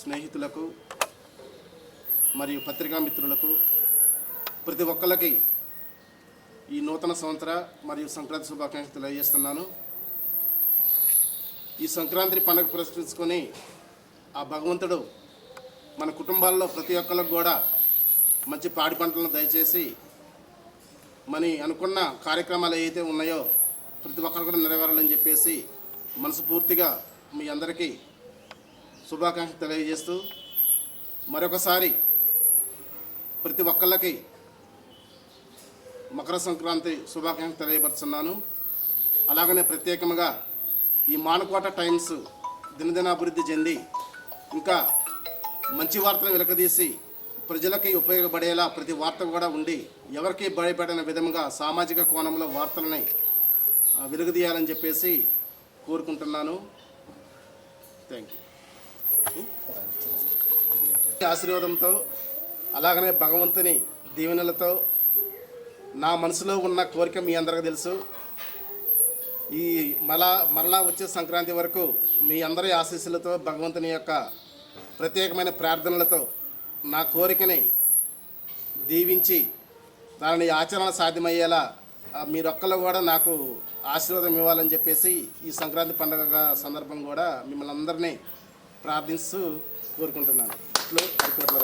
స్నేహితులకు మరియు పత్రికా మిత్రులకు ప్రతి ఒక్కరికి ఈ నూతన సంవత్సర మరియు సంక్రాంతి శుభాకాంక్షలు తెలియజేస్తున్నాను. ఈ సంక్రాంతి పండుగ పురస్కరించుకొని ఆ భగవంతుడు మన కుటుంబాల్లో ప్రతి ఒక్కరికి కూడా మంచి పాడి పంటలను దయచేసి మన అనుకున్న కార్యక్రమాలు ఏవైతే ఉన్నాయో ప్రతి ఒక్కరు కూడా నెరవేరాలని చెప్పేసి మనస్ఫూర్తిగా మీ అందరికీ శుభాకాంక్షలు తెలియజేస్తూ మరొకసారి ప్రతి ఒక్కళ్ళకి మకర సంక్రాంతి శుభాకాంక్షలు తెలియపరుస్తున్నాను అలాగనే ప్రత్యేకంగా ఈ మానకోట టైమ్స్ దినదినాభివృద్ధి చెంది ఇంకా మంచి వార్తలను వెలకదీసి ప్రజలకి ఉపయోగపడేలా ప్రతి వార్త కూడా ఉండి ఎవరికి భయపడిన విధంగా సామాజిక కోణంలో వార్తలని వెలుగుదీయాలని చెప్పేసి కోరుకుంటున్నాను. థ్యాంక్ యూ ఆశీర్వాదంతో అలాగనే భగవంతుని దీవెనలతో నా మనసులో ఉన్న కోరిక మీ అందరికీ తెలుసు. ఈ మళ్ళా మరలా వచ్చే సంక్రాంతి వరకు మీ అందరి ఆశీస్సులతో భగవంతుని యొక్క ప్రత్యేకమైన ప్రార్థనలతో నా కోరికని దీవించి దానిని ఆచరణ సాధ్యమయ్యేలా మీరొక్కరు కూడా నాకు ఆశీర్వాదం ఇవ్వాలని చెప్పేసి ఈ సంక్రాంతి పండుగ సందర్భం కూడా మిమ్మల్ని అందరినీ ప్రార్థిస్తూ కోరుకుంటున్నాను. ఇట్లు హరికోట్ల